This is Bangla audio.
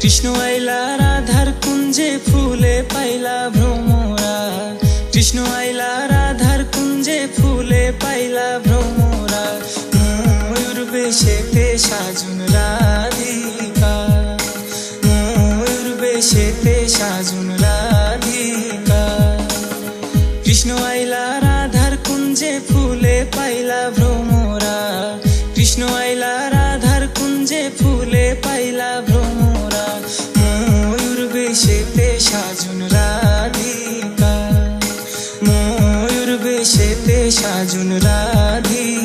কৃষ্ণ আইলা, রাধার কুঞ্জে ফুলে পাইলা ভ্রমরা। কৃষ্ণ আইলা, রাধার কুঞ্জে ফুলে পাইলা ভ্রমরা। ময়ূর বেশে তে সাজুন রাধিকা। ময়ূর বেশে তে সাজুন রাধিকা। কৃষ্ণ আইলা, রাধার কুঞ্জে ফুলে সাজুন রাধিকা ময়ূর বেশেতে সাজুন রাধিকা